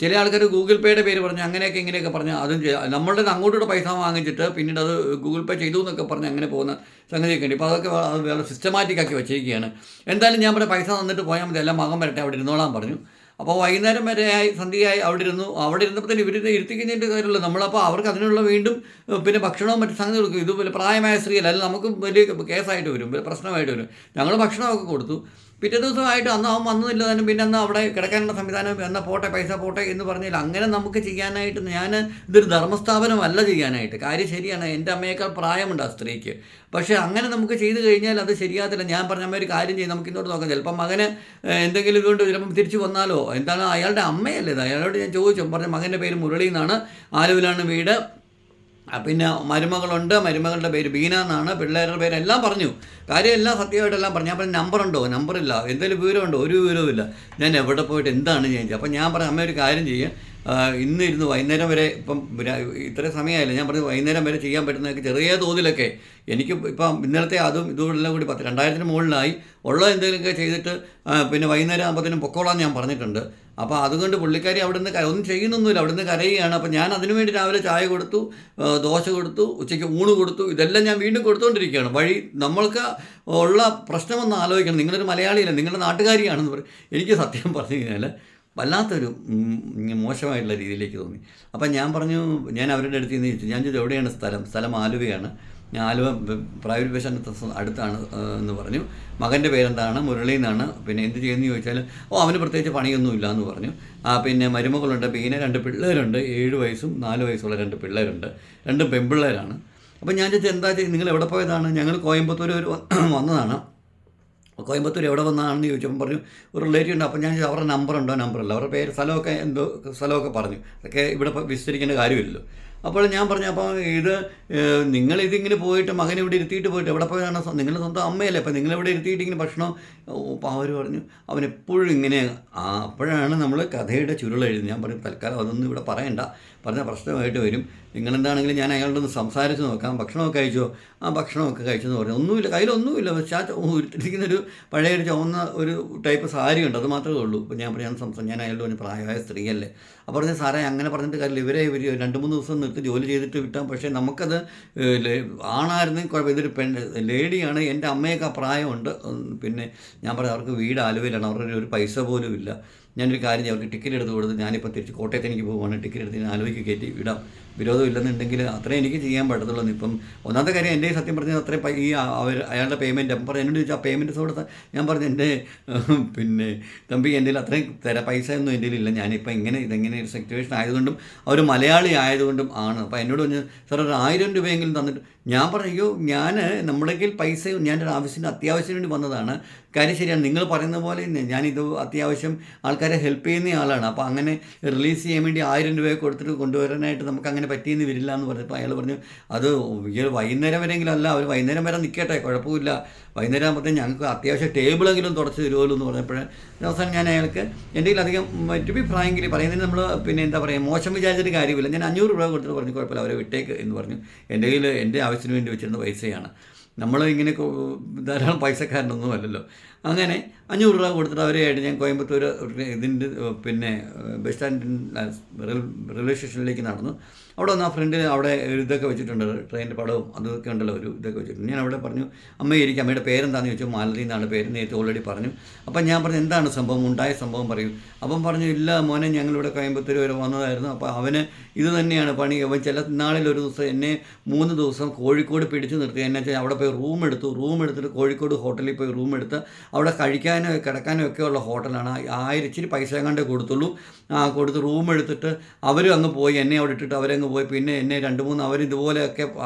ചില ആൾക്കാർ ഗൂഗിൾ പേയുടെ പേര് പറഞ്ഞ് അങ്ങനെയൊക്കെ ഇങ്ങനെയൊക്കെ പറഞ്ഞ്. അതും നമ്മളുടെ അങ്ങോട്ടൂടെ പൈസ വാങ്ങിച്ചിട്ട് പിന്നീട് അത് ഗൂഗിൾ പേ ചെയ്തു എന്നൊക്കെ പറഞ്ഞ് അങ്ങനെ പോകുന്ന സംഗതിയൊക്കെ ഉണ്ട്. ഇപ്പോൾ അതൊക്കെ അത് വേറെ സിസ്റ്റമാറ്റിക് ആക്കി വെച്ചിരിക്കുകയാണ്. എന്തായാലും ഞാൻ പറഞ്ഞ പൈസ തന്നിട്ട് പോയാൽ മതി എല്ലാം മകം വരട്ടെ അവിടെ ഇരുന്നോളാൻ പറഞ്ഞു. അപ്പോൾ വൈകുന്നേരം വരെ ആയി സന്ധ്യയായി അവിടെ ഇരുന്നു. അവിടെ ഇരുന്നപ്പോൾ തന്നെ ഇവരിത് ഇരുത്തിക്കുന്നതിന്റെ കാര്യമുള്ളൂ നമ്മളപ്പോൾ അവർക്ക് അതിനുള്ള വീണ്ടും പിന്നെ ഭക്ഷണവും മറ്റു സംഗതി കൊടുക്കും ഇത് പ്രായമായ സ്ത്രീയല്ല. അല്ല നമുക്ക് വലിയ കേസായിട്ട് വരും പ്രശ്നമായിട്ട് വരും. ഞങ്ങൾ ഭക്ഷണമൊക്കെ കൊടുത്തു. പിറ്റേ ദിവസമായിട്ട് അന്ന് അവൻ വന്നില്ല തന്നെ പിന്നെ അന്ന് അവിടെ കിടക്കാനുള്ള സംവിധാനം എന്നാൽ പോട്ടെ പൈസ പോട്ടെ എന്ന് പറഞ്ഞില്ല അങ്ങനെ നമുക്ക് ചെയ്യാനായിട്ട് ഞാൻ ഇതൊരു ധർമ്മസ്ഥാപനമല്ല ചെയ്യാനായിട്ട്. കാര്യം ശരിയാണ് എന്റെ അമ്മയേക്കാൾ പ്രായമുണ്ട് ആ സ്ത്രീക്ക്. പക്ഷേ അങ്ങനെ നമുക്ക് ചെയ്തു കഴിഞ്ഞാൽ അത് ശരിയാകത്തില്ല. ഞാൻ പറഞ്ഞ അമ്മ ഒരു കാര്യം ചെയ്യും നമുക്ക് ഇന്നോട്ട് നോക്കാം. ചിലപ്പം മകന് എന്തെങ്കിലും ഇതുകൊണ്ട് ചിലപ്പം തിരിച്ചു വന്നാലോ? എന്താണ് അയാളുടെ അമ്മയല്ലേ അയാളോട് ഞാൻ ചോദിച്ചു. പറഞ്ഞ മകന്റെ പേര് മുരളി എന്നാണ്. ആലുവിലാണ് വീട്. പിന്നെ മരുമകളുണ്ട് മരുമകളുടെ പേര് ബീന എന്നാണ്. പിള്ളേരുടെ പേരെല്ലാം പറഞ്ഞു. കാര്യം എല്ലാം സത്യമായിട്ടെല്ലാം പറഞ്ഞു. പറഞ്ഞു നമ്പറുണ്ടോ നമ്പറില്ല എന്തെങ്കിലും വിവരമുണ്ടോ? ഒരു വിവരവും ഇല്ല. ഞാൻ എവിടെ പോയിട്ട് എന്താണ് ചെയ്യുക അപ്പം ഞാൻ പറഞ്ഞു അമ്മ ഒരു കാര്യം ചെയ്യുക ഇന്ന് ഇരുന്ന് വൈകുന്നേരം വരെ ഇപ്പം ഇത്ര സമയമായില്ല ഞാൻ പറഞ്ഞു വൈകുന്നേരം വരെ ചെയ്യാൻ പറ്റുന്നതൊക്കെ ചെറിയ തോതിലൊക്കെ എനിക്ക് ഇപ്പം ഇന്നലത്തെ അതും ഇതുമെല്ലാം കൂടി പത്ത് രണ്ടായിരത്തിന് മുകളിലായി. ഉള്ള എന്തെങ്കിലുമൊക്കെ ചെയ്തിട്ട് പിന്നെ വൈകുന്നേരം ആകുമ്പോഴത്തേനും പൊക്കോളാം ഞാൻ പറഞ്ഞിട്ടുണ്ട്. അപ്പോൾ അതുകൊണ്ട് പുള്ളിക്കാരി അവിടെ നിന്ന് ഒന്നും ചെയ്യുന്നൊന്നുമില്ല. അവിടെ നിന്ന് കരയുകയാണ്. അപ്പോൾ ഞാൻ അതിനു വേണ്ടി രാവിലെ ചായ കൊടുത്തു ദോശ കൊടുത്തു ഉച്ചയ്ക്ക് ഊണ് കൊടുത്തു. ഇതെല്ലാം ഞാൻ വീണ്ടും കൊടുത്തുകൊണ്ടിരിക്കുകയാണ് വഴി നമ്മൾക്ക് ഉള്ള പ്രശ്നമൊന്ന് ആലോചിക്കണം. നിങ്ങളൊരു മലയാളിയല്ല നിങ്ങളുടെ നാട്ടുകാരിയാണെന്ന് പറയും എനിക്ക് സത്യം പറഞ്ഞു കഴിഞ്ഞാൽ വല്ലാത്തൊരു മോശമായിട്ടുള്ള രീതിയിലേക്ക് തോന്നി. അപ്പം ഞാൻ പറഞ്ഞു ഞാൻ അവരുടെ അടുത്ത് നിന്ന് ചോദിച്ചു ഞാൻ ചോദിച്ചു എവിടെയാണ് സ്ഥലം? സ്ഥലം ആലുവയാണ്. ഞാൻ ആലുവ പ്രൈവറ്റ് പേഷ്യന്റെ അടുത്താണ് എന്ന് പറഞ്ഞു. മകന്റെ പേരെന്താണ്? മുരളി എന്നാണ്. പിന്നെ എന്ത് ചെയ്യുന്നു ചോദിച്ചാൽ ഓ അവന് പ്രത്യേകിച്ച് പണിയൊന്നുമില്ല എന്ന് പറഞ്ഞു. പിന്നെ മരുമകളുണ്ട്. പിന്നെ രണ്ട് പിള്ളേരുണ്ട്. ഏഴ് വയസ്സും നാല് വയസ്സുള്ള രണ്ട് പിള്ളേരുണ്ട്. രണ്ട് പെൺപിള്ളേരാണ്. അപ്പം ഞാൻ ചോദിച്ചു എന്താ നിങ്ങൾ എവിടെ പോയതാണ്? ഞങ്ങൾ കോയമ്പത്തൂർ ഒരു വന്നതാണ്. കോയമ്പത്തൂർ എവിടെ വന്നതാണെന്ന് ചോദിച്ചപ്പോൾ പറഞ്ഞു ഒരു റിലേറ്റീവ് ഉണ്ട്. അപ്പോൾ ഞാൻ അവരുടെ നമ്പർ ഉണ്ടോ? നമ്പറില്ല അവരുടെ പേര് സ്ഥലമൊക്കെ എന്തോ സ്ഥലമൊക്കെ പറഞ്ഞു. അതൊക്കെ ഇവിടെ വിസ്തരിക്കേണ്ട കാര്യമില്ലല്ലോ. അപ്പോൾ ഞാൻ പറഞ്ഞു അപ്പോൾ ഇത് നിങ്ങളിതിങ്ങനെ പോയിട്ട് മകൻ ഇവിടെ ഇരുത്തിയിട്ട് പോയിട്ട് എവിടെ പോയതാണ്? നിങ്ങളുടെ സ്വന്തം അമ്മയല്ലേ? അപ്പോൾ നിങ്ങളിവിടെ ഇരുത്തിയിട്ട് ഇങ്ങനെ ഭക്ഷണം അവർ പറഞ്ഞു അവൻ എപ്പോഴും ഇങ്ങനെ അപ്പോഴാണ് നമ്മൾ കഥയുടെ ചുരുൾ എഴുതി ഞാൻ പറഞ്ഞു തൽക്കാലം അതൊന്നും ഇവിടെ പറയണ്ട. പറഞ്ഞ പ്രശ്നമായിട്ട് വരും. നിങ്ങളെന്താണെങ്കിലും ഞാൻ അയാളോട് ഒന്ന് സംസാരിച്ച് നോക്കാം. ഭക്ഷണമൊക്കെ കഴിച്ചോ? ആ ഭക്ഷണമൊക്കെ കഴിച്ചെന്ന് പറഞ്ഞു. ഒന്നുമില്ല കയ്യിലൊന്നുമില്ല. പക്ഷേ ആ ഉരുത്തിരിക്കുന്ന ഒരു പഴയ ഒരു ചുവന്ന ഒരു ടൈപ്പ് സാരിയുണ്ട്. അത് മാത്രമേ ഉള്ളൂ. ഇപ്പോൾ ഞാൻ പറഞ്ഞു ഞാൻ സംസാരം ഞാൻ അയാളുടെ ഒരു പ്രായമായ സ്ത്രീയല്ലേ. അപ്പോൾ പറഞ്ഞു സാറേ അങ്ങനെ പറഞ്ഞിട്ട് കാര്യമില്ല. ഇവരെ ഇവർ രണ്ട് മൂന്ന് ദിവസം നിർത്തി ജോലി ചെയ്തിട്ട് വിട്ടാം. പക്ഷേ നമുക്കത് ആണായിരുന്നെങ്കിൽ കുഴപ്പം ഇതൊരു പെൺ ലേഡിയാണ്. എന്റെ അമ്മയൊക്കെ പ്രായമുണ്ട്. പിന്നെ ഞാൻ പറയാം അവർക്ക് വീട് ആലുവയിലാണ്. അവരുടെ ഒരു പൈസ പോലും ഇല്ല. ഞാനൊരു കാര്യം അവർക്ക് ടിക്കറ്റ് എടുത്ത് കൊടുത്ത് ഞാനിപ്പോൾ തിരിച്ച് കോട്ടയത്ത് എനിക്ക് പോകുവാണ് ടിക്കറ്റ് എടുത്ത് ഞാൻ ആലോചിക്കുക കയറ്റി വിടാം. വിരോധം ഇല്ലെന്നുണ്ടെങ്കിൽ അത്രേ എനിക്ക് ചെയ്യാൻ പറ്റത്തുള്ളൂ. ഇപ്പം ഒന്നാമത്തെ കാര്യം എന്റെ സത്യം പറഞ്ഞാൽ അത്രയും ഈ അവർ അയാളുടെ പേയ്മെന്റ് അപ്പം പറഞ്ഞു എന്നോട് ചോദിച്ചാൽ പേയ്മെന്റ് കൊടുത്താൽ ഞാൻ പറഞ്ഞു എന്റെ പിന്നെ തമ്പി എന്റെ അത്രയും തരാം പൈസ ഒന്നും എന്റെ ഇല്ല ഞാനിപ്പോൾ ഇങ്ങനെ ഇതെങ്ങനെ ഒരു സിറ്റുവേഷൻ ആയതുകൊണ്ടും അവർ മലയാളി ആയതുകൊണ്ടും ആണ്. അപ്പോൾ എന്നോട് പറഞ്ഞു സാർ ഒരു ആയിരം രൂപയെങ്കിലും തന്നിട്ട് ഞാൻ പറയൂ ഞാൻ നമ്മുടെ കയ്യിൽ പൈസ ഞാൻ ഒരു ആവശ്യത്തിന് അത്യാവശ്യത്തിന് വേണ്ടി വന്നതാണ്. കാര്യം ശരിയാണ് നിങ്ങൾ പറയുന്ന പോലെ ഞാനിത് അത്യാവശ്യം ആൾക്കാരെ ഹെൽപ്പ് ചെയ്യുന്ന ആളാണ്. അപ്പോൾ അങ്ങനെ റിലീസ് ചെയ്യാൻ വേണ്ടി ആയിരം രൂപ കൊടുത്തിട്ട് കൊണ്ടുവരാനായിട്ട് നമുക്ക് അങ്ങനെ പറ്റിയെന്ന് വരില്ല എന്ന് പറഞ്ഞപ്പോൾ അയാൾ പറഞ്ഞു അത് വൈകുന്നേരം വരെയെങ്കിലും അല്ല അവർ വൈകുന്നേരം വരെ നിൽക്കട്ടെ കുഴപ്പമില്ല. വൈകുന്നേരം ആകുമ്പോഴത്തേക്കും ഞങ്ങൾക്ക് അത്യാവശ്യം ടേബിളെങ്കിലും തുടച്ച് തരുമല്ലോ എന്ന് പറഞ്ഞപ്പോഴേ അവസാനം ഞാൻ അയാൾക്ക് എന്റെ അധികം ടു ബി ഫ്രാങ്കിൽ പറയുന്നതിന് നമ്മൾ പിന്നെ എന്താ പറയുക മോശം വിചാരിച്ചിട്ട് കാര്യമില്ല. ഞാൻ അഞ്ഞൂറ് രൂപ കൊടുത്തിട്ട് പറഞ്ഞു കുഴപ്പമില്ല അവരെ വിട്ടേക്ക് എന്ന് പറഞ്ഞു. എന്റെ കയ്യിൽ എന്റെ ആവശ്യത്തിന് വേണ്ടി വെച്ചിരുന്ന പൈസയാണ്. നമ്മൾ ഇങ്ങനെ ധാരാളം പൈസക്കാരനൊന്നും അല്ലല്ലോ. അങ്ങനെ അഞ്ഞൂറ് രൂപ കൊടുത്തിട്ട് അവരെയായിട്ട് ഞാൻ കോയമ്പത്തൂർ ഇതിന്റെ പിന്നെ ബസ് സ്റ്റാൻഡിൻ റെയിൽവേ സ്റ്റേഷനിലേക്ക് നടന്നു. അവിടെ വന്ന് ആ ഫ്രണ്ടിൽ അവിടെ ഇതൊക്കെ വെച്ചിട്ടുണ്ട് ട്രെയിനിന്റെ പടവും അതൊക്കെ ഉണ്ടല്ലോ ഒരു ഇതൊക്കെ വെച്ചിട്ടുണ്ട്. ഞാൻ അവിടെ പറഞ്ഞു അമ്മ ഇരിക്കും അമ്മയുടെ പേരെന്താണെന്ന് ചോദിച്ചു മാലതി എന്നാണ് പേര് നേരത്തെ ഓൾറെഡി പറഞ്ഞു. അപ്പം ഞാൻ പറഞ്ഞു എന്താണ് സംഭവം? ഉണ്ടായ സംഭവം പറയും. അപ്പം പറഞ്ഞു ഇല്ല മോനെ ഞങ്ങളിവിടെ കോയമ്പത്തൂർ വരെ വന്നതായിരുന്നു. അപ്പോൾ അവന് ഇത് തന്നെയാണ് പണി. അവൻ ചില നാളിൽ ഒരു ദിവസം എന്നെ മൂന്ന് ദിവസം കോഴിക്കോട് പിടിച്ചു നിർത്തി. എന്നെ വെച്ചാൽ അവിടെ പോയി റൂം എടുത്തു. റൂം എടുത്തിട്ട് കോഴിക്കോട് ഹോട്ടലിൽ പോയി റൂം എടുത്ത് അവിടെ കഴിക്കാനോ കിടക്കാനോ ഒക്കെ ഉള്ള ഹോട്ടലാണ് ആയിരം ഇച്ചിരി പൈസ എങ്ങാണ്ടേ കൊടുത്തുള്ളൂ. കൊടുത്ത് റൂം എടുത്തിട്ട് അവരും അങ്ങ് പോയി. എന്നെ അവിടെ ഇട്ടിട്ട് അവരങ്ങ് പോയി. പിന്നെ എന്നെ രണ്ട് മൂന്ന്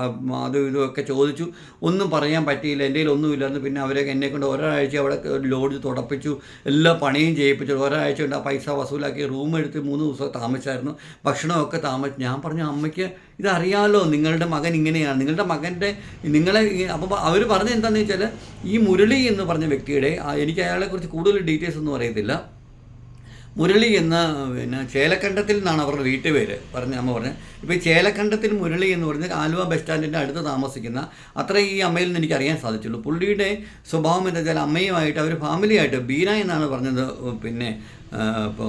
ആ, അതും ഇതുമൊക്കെ ചോദിച്ചു. ഒന്നും പറയാൻ പറ്റിയില്ല. എന്റെ ഒന്നുമില്ലായിരുന്നു. പിന്നെ അവരെ എന്നെ കൊണ്ട് ഒരാഴ്ച അവിടെ ലോഡ്ജ് തുടപ്പിച്ചു. എല്ലാ പണിയും ചെയ്യിപ്പിച്ചു. ഒരാഴ്ച കൊണ്ട് ആ പൈസ വസൂലാക്കി റൂം എടുത്ത് മൂന്ന് ദിവസം താമസിച്ചായിരുന്നു. ഭക്ഷണമൊക്കെ താമസിച്ചു. ഞാൻ പറഞ്ഞു അമ്മയ്ക്ക് ഇതറിയാമല്ലോ നിങ്ങളുടെ മകൻ ഇങ്ങനെയാണ്. നിങ്ങളുടെ മകന്റെ നിങ്ങളെ അപ്പോൾ അവർ പറഞ്ഞത് എന്താണെന്ന് വെച്ചാൽ ഈ മുരളി എന്ന് പറഞ്ഞ വ്യക്തിയുടെ എനിക്ക് അയാളെക്കുറിച്ച് കൂടുതൽ ഡീറ്റെയിൽസ് ഒന്നും അറിയത്തില്ല. മുരളി എന്ന പിന്നെ ചേലക്കണ്ടത്തിൽ നിന്നാണ് അവരുടെ വീട്ടുപേര് പറഞ്ഞ അമ്മ പറഞ്ഞത് ഇപ്പോൾ ഈ ചേലക്കണ്ടത്തിൽ മുരളി എന്ന് പറഞ്ഞാൽ ആലുവ ബസ് സ്റ്റാൻഡിന്റെ അടുത്ത് താമസിക്കുന്ന അത്ര ഈ അമ്മയിൽ നിന്ന് എനിക്ക് അറിയാൻ സാധിച്ചുള്ളൂ. പുള്ളിയുടെ സ്വഭാവം എന്താ വെച്ചാൽ അമ്മയുമായിട്ട് അവർ ഫാമിലിയായിട്ട് ബീന എന്നാണ് പറഞ്ഞത് പിന്നെ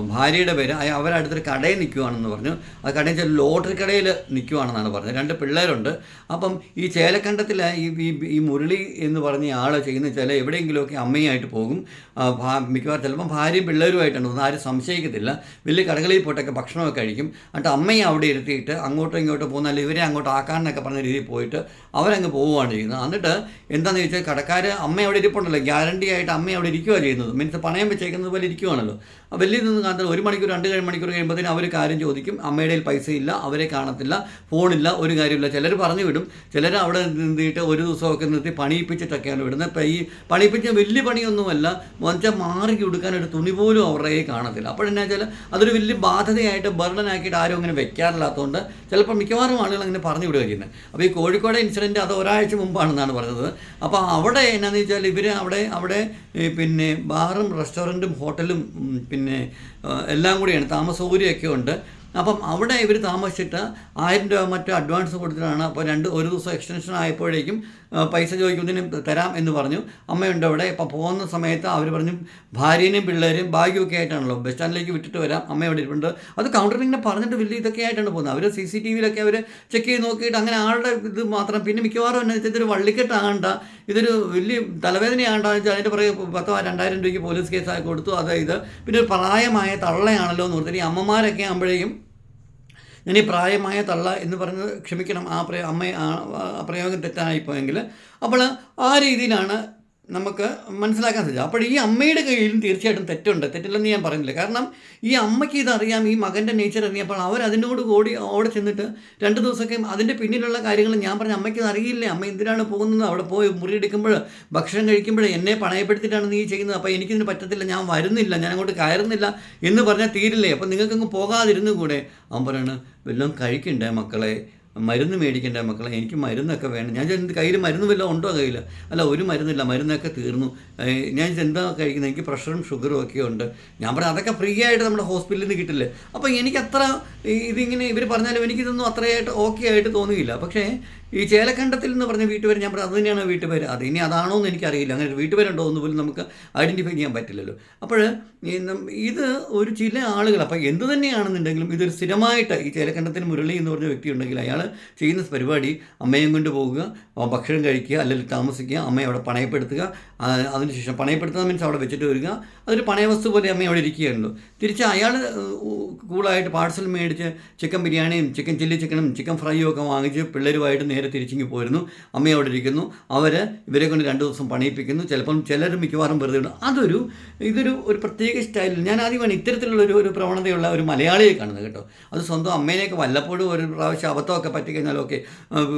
ഭാര്യയുടെ പേര് അവരടുത്തൊരു കടയിൽ നിൽക്കുവാണെന്ന് പറഞ്ഞു. ആ കടയിൽ ചില ലോട്ടറി കടയിൽ നിൽക്കുവാണെന്നാണ് പറഞ്ഞത്. രണ്ട് പിള്ളേരുണ്ട്. അപ്പം ഈ ചേലക്കണ്ടത്തിൽ ഈ ഈ- മുരളി എന്ന് പറഞ്ഞ ആൾ ചെയ്യുന്ന ചില എവിടെയെങ്കിലുമൊക്കെ അമ്മയായിട്ട് പോകും. മിക്കവാറും ചിലപ്പം ഭാര്യയും പിള്ളേരുമായിട്ടാണ് തോന്നുന്നത് ആരും സംശയിക്കത്തില്ല. വലിയ കടകളിൽ പോയിട്ടൊക്കെ ഭക്ഷണമൊക്കെ കഴിക്കും. എന്നിട്ട് അമ്മയെ അവിടെ ഇരുത്തിയിട്ട് അങ്ങോട്ടും ഇങ്ങോട്ടും പോകുന്ന അല്ലെങ്കിൽ ഇവരെ അങ്ങോട്ട് ആക്കാമെന്നൊക്കെ പറഞ്ഞ രീതിയിൽ പോയിട്ട് അവരങ്ങ് പോവുകയാണ് ചെയ്യുന്നത്. എന്നിട്ട് എന്താണെന്ന് ചോദിച്ചാൽ കടക്കാർ അമ്മ അവിടെ ഇരിപ്പുണ്ടല്ലോ. ഗ്യാരണ്ടി ആയിട്ട് അമ്മ അവിടെ ഇരിക്കുകയാണ് ചെയ്യുന്നത്. മീൻസ് പണയം വെച്ചേക്കുന്നത് പോലെ ഇരിക്കുവാണല്ലോ വലിയ നിന്ന് കാണത്തില്ല ഒരു മണിക്കൂർ രണ്ട് കഴി- മണിക്കൂർ കഴിയുമ്പോഴത്തേനും അവർ കാര്യം ചോദിക്കും. അമ്മയുടെ പൈസ ഇല്ല അവരെ കാണത്തില്ല ഫോണില്ല ഒരു കാര്യമില്ല ചിലർ പറഞ്ഞു വിടും. ചിലർ അവിടെ നിന്നിട്ട് ഒരു ദിവസമൊക്കെ നിർത്തി പണിയിപ്പിച്ചിട്ടൊക്കെയാണ് വിടുന്നത്. ഇപ്പം ഈ പണിയിപ്പിച്ച വലിയ പണിയൊന്നുമല്ല വെച്ചാൽ മാറി കൊടുക്കാൻ ഒരു തുണി പോലും അവരുടെ കയ്യിൽ കാണത്തില്ല. അപ്പോഴെന്നാ വെച്ചാൽ അതൊരു വലിയ ബാധ്യതയായിട്ട് ബർഡനാക്കിയിട്ട് ആരും അങ്ങനെ വെക്കാറില്ലാത്തതുകൊണ്ട് ചിലപ്പോൾ മിക്കവാറും ആളുകൾ അങ്ങനെ പറഞ്ഞു വിടുക ചെയ്യുന്നത്. അപ്പോൾ ഈ കോഴിക്കോട് ഇൻസിഡന്റ് അത് ഒരാഴ്ച മുമ്പാണെന്നാണ് പറഞ്ഞത്. അപ്പോൾ അവിടെ എന്നാന്ന് വെച്ചാൽ ഇവർ അവിടെ അവിടെ പിന്നെ ബാറും റെസ്റ്റോറന്റും ഹോട്ടലും ഉം, പിന്നെ എല്ലാം കൂടിയാണ്. താമസ സൗകര്യമൊക്കെ ഉണ്ട്. അപ്പം അവിടെ ഇവർ താമസിച്ചിട്ട് ആയിരം രൂപ മറ്റോ അഡ്വാൻസ് കൊടുത്തിട്ടാണ് അപ്പോൾ രണ്ട് ഒരു ദിവസം എക്സ്റ്റൻഷൻ ആയപ്പോഴേക്കും പൈസ ചോദിക്കുന്നതിന് തരാം എന്ന് പറഞ്ഞു. അമ്മയുണ്ട് അവിടെ. ഇപ്പോൾ പോകുന്ന സമയത്ത് അവർ പറഞ്ഞു ഭാര്യനെയും പിള്ളേരും ഭാഗ്യമൊക്കെ ആയിട്ടാണല്ലോ. ബസ് സ്റ്റാൻഡിലേക്ക് വിട്ടിട്ട് വരാം. അമ്മ അവിടെ ഇരിപ്പുണ്ട്. അത് കൗണ്ടറിൽ ഇങ്ങനെ പറഞ്ഞിട്ട് വലിയ ഇതൊക്കെ ആയിട്ടാണ് പോകുന്നത്. അവർ സി സി ടി വിയിലൊക്കെ അവർ ചെക്ക് ചെയ്ത് നോക്കിയിട്ട് അങ്ങനെ ആളുടെ ഇത് മാത്രം. പിന്നെ മിക്കവാറും എന്നാ വെച്ചാൽ ഇതൊരു വള്ളിക്കെട്ടാകണ്ട ഇതൊരു വലിയ തലവേദനയാണ്ടാന്ന് വെച്ചാൽ അതിന്റെ പുറകെ പത്തോ രണ്ടായിരം രൂപയ്ക്ക് പോലീസ് കേസാക്കി കൊടുത്തു. അതായത് പിന്നെ ഒരു പ്രായമായ തള്ളയാണല്ലോ എന്ന് ഓർത്തിട്ട് ഈ അമ്മമാരൊക്കെ ആകുമ്പോഴേക്കും ഞാൻ ഈ പ്രായമായ തള്ള എന്ന് പറഞ്ഞ് ക്ഷമിക്കണം ആ പ്രയോ അമ്മ ആ പ്രയോഗം തെറ്റായിപ്പോയെങ്കിൽ. അപ്പോൾ ആ രീതിയിലാണ് നമുക്ക് മനസ്സിലാക്കാൻ സാധിക്കും അപ്പോൾ ഈ അമ്മയുടെ കയ്യിലും തീർച്ചയായിട്ടും തെറ്റുണ്ട്. തെറ്റില്ലെന്ന് ഞാൻ പറഞ്ഞില്ല. കാരണം ഈ അമ്മയ്ക്ക് ഇതറിയാം ഈ മകന്റെ നേച്ചർ അറിയപ്പോൾ അവർ അതിനോട് കൂടി അവിടെ ചെന്നിട്ട് രണ്ട് ദിവസമൊക്കെ അതിന്റെ പിന്നിലുള്ള കാര്യങ്ങൾ ഞാൻ പറഞ്ഞ അമ്മയ്ക്ക് അറിയില്ലേ? അമ്മ എന്തിനാണ് പോകുന്നത്? അവിടെ പോയി മുറിയെടുക്കുമ്പോൾ ഭക്ഷണം കഴിക്കുമ്പോൾ എന്നെ പണയപ്പെടുത്തിയിട്ടാണ് നീ ചെയ്യുന്നത്. അപ്പോൾ എനിക്കിതിന് പറ്റത്തില്ല. ഞാൻ വരുന്നില്ല. ഞാൻ അങ്ങോട്ട് കയറുന്നില്ല. എന്ന് പറഞ്ഞാൽ തീരില്ലേ? അപ്പോൾ നിങ്ങൾക്കങ്ങ് പോകാതിരുന്നു കൂടെ അവൻ പറയാണ് വല്ലതും കഴിക്കണ്ടേ മക്കളെ? മരുന്ന് മേടിക്കേണ്ട മക്കളെ എനിക്ക് മരുന്നൊക്കെ വേണം. ഞാൻ ചോദിച്ചു, കയ്യിൽ മരുന്ന് വല്ലതും ഉണ്ടോ കയ്യിൽ അല്ല ഒരു മരുന്നില്ല മരുന്നൊക്കെ തീർന്നു. ഞാൻ എന്താ കഴിക്കുന്നത്? എനിക്ക് പ്രഷറും ഷുഗറും ഒക്കെ ഉണ്ട്. ഞാൻ പറഞ്ഞു അതൊക്കെ ഫ്രീ ആയിട്ട് നമ്മുടെ ഹോസ്പിറ്റലിൽ നിന്ന് കിട്ടില്ലേ? അപ്പോൾ എനിക്ക് ഇതിങ്ങനെ ഇവർ പറഞ്ഞാലും എനിക്കിതൊന്നും അത്രയായിട്ട് ഓക്കെ ആയിട്ട് തോന്നിയില്ല. പക്ഷേ ഈ ചേലക്കണ്ടത്തിൽ എന്ന് പറഞ്ഞ വീട്ടുപേര് ഞാൻ പറഞ്ഞു അത് തന്നെയാണ് വീട്ടുപേര്. അത് ഇനി അതാണോ എന്ന് എനിക്കറിയില്ല. അങ്ങനെ വീട്ടുപേരുണ്ടോ എന്ന് പോലും നമുക്ക് ഐഡന്റിഫൈ ചെയ്യാൻ പറ്റില്ലല്ലോ. അപ്പോൾ ഇത് ഒരു ചില ആളുകൾ അപ്പോൾ എന്ത് തന്നെയാണെന്നുണ്ടെങ്കിലും ഇതൊരു സ്ഥിരമായിട്ട് ഈ ചേലക്കണ്ടത്തിൽ മുരളി എന്ന് പറഞ്ഞ വ്യക്തി ഉണ്ടെങ്കിൽ അയാൾ ചെയ്യുന്ന പരിപാടി അമ്മയും കൊണ്ട് പോകുക ഭക്ഷണം കഴിക്കുക അല്ലെങ്കിൽ താമസിക്കുക അമ്മയെ അവിടെ പണയപ്പെടുത്തുക അതിനുശേഷം പണയപ്പെടുത്തുന്ന മീൻസ് അവിടെ വെച്ചിട്ട് വരിക. അതൊരു പണയവസ്തു പോലെ അമ്മ അവിടെ ഇരിക്കുകയുള്ളൂ തിരിച്ച് അയാൾ കൂളായിട്ട് പാഴ്സൽ മേടിച്ച് ചിക്കൻ ബിരിയാണിയും ചിക്കൻ ചില്ലി ചിക്കനും ചിക്കൻ ഫ്രൈയും ഒക്കെ വാങ്ങിച്ച് പിള്ളേരുമായിട്ട് നേരെ തിരിച്ചിങ്ങി പോയിരുന്നു അമ്മ അവിടെ ഇരിക്കുന്നു. അവർ ഇവരെ കൊണ്ട് രണ്ട് ദിവസം പണിയിപ്പിക്കുന്നു. ചിലപ്പം ചിലർ മിക്കവാറും വെറുതെ ഉണ്ട്. അതൊരു ഇതൊരു ഒരു പ്രത്യേക സ്റ്റൈലിൽ ഞാൻ ആദ്യമാണ് ഇത്തരത്തിലുള്ള ഒരു ഒരു പ്രവണതയുള്ള ഒരു മലയാളിയെ കാണുന്നത് കേട്ടോ. അത് സ്വന്തം അമ്മേനെയൊക്കെ വല്ലപ്പോഴും ഒരു പ്രാവശ്യം അബദ്ധമൊക്കെ പറ്റിക്കഴിഞ്ഞാലൊക്കെ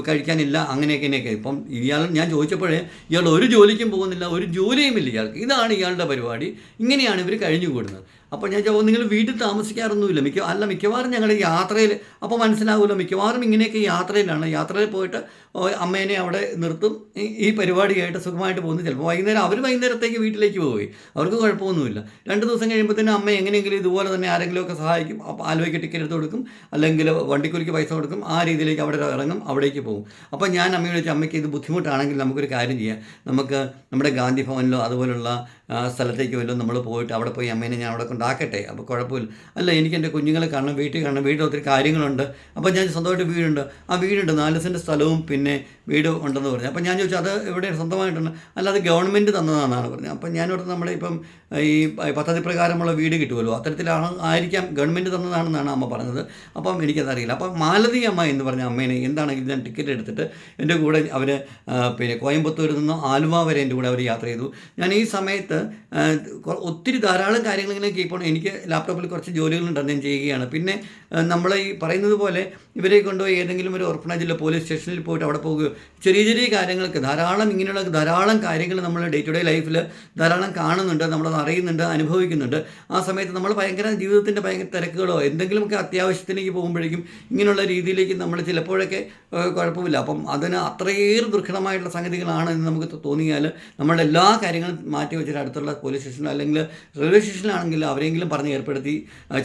കഴിക്കാനില്ല അങ്ങനെയൊക്കെ ഇങ്ങനെയൊക്കെ. ഇപ്പം ഇയാൾ ഞാൻ ചോദിച്ചപ്പോഴേ ഇയാൾ ഒരു ജോലിക്കും പോകുന്നില്ല ഒരു ജോലിയും ഇല്ല ഇയാൾക്ക്. ഇതാണ് ഇയാളുടെ പരിപാടി. ഇങ്ങനെയാണ് ഇവർ കഴിഞ്ഞുകൂടുന്നത്. അപ്പോൾ ഞാൻ നിങ്ങൾ വീട്ടിൽ താമസിക്കാറൊന്നുമില്ല. മിക്ക അല്ല മിക്കവാറും ഞങ്ങൾ യാത്രയിൽ അപ്പോൾ മനസ്സിലാവില്ല മിക്കവാറും ഇങ്ങനെയൊക്കെ യാത്രയിലാണ്. യാത്രയിൽ പോയിട്ട് അമ്മേനെ അവിടെ നിർത്തും. ഈ- പരിപാടിയായിട്ട് സുഖമായിട്ട് പോകുന്നു. ചിലപ്പോൾ വൈകുന്നേരം അവർ വൈകുന്നേരത്തേക്ക് വീട്ടിലേക്ക് പോയി അവർക്ക് കുഴപ്പമൊന്നുമില്ല. രണ്ട് ദിവസം കഴിയുമ്പോൾ തന്നെ അമ്മ എങ്ങനെയെങ്കിലും ഇതുപോലെ തന്നെ ആരെങ്കിലുമൊക്കെ സഹായിക്കും. അപ്പോൾ ആലുവയ്ക്ക് ടിക്കറ്റ് എടുത്ത് കൊടുക്കും. അല്ലെങ്കിൽ വണ്ടിക്കൂലിക്ക് പൈസ കൊടുക്കും. ആ രീതിയിലേക്ക് അവിടെ ഇറങ്ങും. അവിടേക്ക് പോകും. അപ്പോൾ ഞാൻ അമ്മയോട് ചോദിച്ചു അമ്മയ്ക്ക് ഇത് ബുദ്ധിമുട്ടാണെങ്കിൽ നമുക്കൊരു കാര്യം ചെയ്യാം. നമുക്ക് നമ്മുടെ ഗാന്ധി ഭവനിലോ അതുപോലുള്ള സ്ഥലത്തേക്ക് വല്ലതും നമ്മൾ പോയിട്ട് അവിടെ പോയി അമ്മേനെ ഞാൻ അവിടെ കൊണ്ടാക്കട്ടെ. അപ്പോൾ കുഴപ്പമില്ല. അല്ല എനിക്ക് എന്റെ കുഞ്ഞുങ്ങളെ കാണണം വീട്ടിൽ കാണണം. വീട്ടിൽ ഒത്തിരി കാര്യങ്ങളുണ്ട്. അപ്പോൾ ഞാൻ സ്വന്തമായിട്ട് വീടുണ്ട്. ആ വീടുണ്ട്. നാല് സെന്റ് സ്ഥലവും പിന്നെ viene വീട് ഉണ്ടെന്ന് പറഞ്ഞു. അപ്പം ഞാൻ ചോദിച്ചു അത് ഇവിടെ സ്വന്തമായിട്ടുണ്ട് അല്ലാതെ ഗവൺമെന്റ് തന്നതാണെന്നാണ് പറഞ്ഞത്. ഞാൻ ഞാനിവിടെ നമ്മുടെ ഇപ്പം ഈ പദ്ധതി പ്രകാരമുള്ള വീട് കിട്ടുമല്ലോ അത്തരത്തിലാണ് ആയിരിക്കാം ഗവൺമെന്റ് തന്നതാണെന്നാണ് അമ്മ പറഞ്ഞത്. അപ്പം എനിക്കതറിയില്ല. അപ്പം മാലതി അമ്മ എന്ന് പറഞ്ഞ അമ്മേനെ എന്താണെങ്കിലും ഞാൻ ടിക്കറ്റ് എടുത്തിട്ട് എന്റെ കൂടെ അവർ പിന്നെ കോയമ്പത്തൂരിൽ നിന്ന് ആലുവ വരെ എന്റെ കൂടെ അവർ യാത്ര ചെയ്തു. ഞാൻ ഈ സമയത്ത് ഒത്തിരി ധാരാളം കാര്യങ്ങൾ ഇങ്ങനെ ഇപ്പോൾ എനിക്ക് ലാപ്ടോപ്പിൽ കുറച്ച് ജോലികളുണ്ടെന്ന് ഞാൻ ചെയ്യുകയാണ്. പിന്നെ നമ്മൾ ഈ പറയുന്നത് പോലെ ഇവരെ കൊണ്ടുപോയി ഏതെങ്കിലും ഒരു ഓർഫനേജിലോ പോലീസ് സ്റ്റേഷനിൽ പോയിട്ട് അവിടെ പോകുകയോ ചെറിയ ചെറിയ കാര്യങ്ങൾക്ക് ധാരാളം ഇങ്ങനെയുള്ള ധാരാളം കാര്യങ്ങൾ നമ്മൾ ഡേ ടു ഡേ ലൈഫിൽ ധാരാളം കാണുന്നുണ്ട് നമ്മളത് അറിയുന്നുണ്ട് അനുഭവിക്കുന്നുണ്ട്. ആ സമയത്ത് നമ്മൾ ഭയങ്കര ജീവിതത്തിന്റെ ഭയങ്കര തിരക്കുകളോ എന്തെങ്കിലുമൊക്കെ അത്യാവശ്യത്തിലേക്ക് പോകുമ്പോഴേക്കും ഇങ്ങനെയുള്ള രീതിയിലേക്ക് നമ്മൾ ചിലപ്പോഴൊക്കെ കുഴപ്പമില്ല. അപ്പം അതിന് അത്രയേറെ ദുർഘടമായിട്ടുള്ള സംഗതികളാണ് എന്ന് നമുക്ക് തോന്നിയാൽ നമ്മളുടെ എല്ലാ കാര്യങ്ങളും മാറ്റി വെച്ചിട്ട് അടുത്തുള്ള പോലീസ് സ്റ്റേഷനിലോ അല്ലെങ്കിൽ റെയിൽവേ സ്റ്റേഷനിലാണെങ്കിൽ അവരെങ്കിലും പറഞ്ഞ് ഏർപ്പെടുത്തി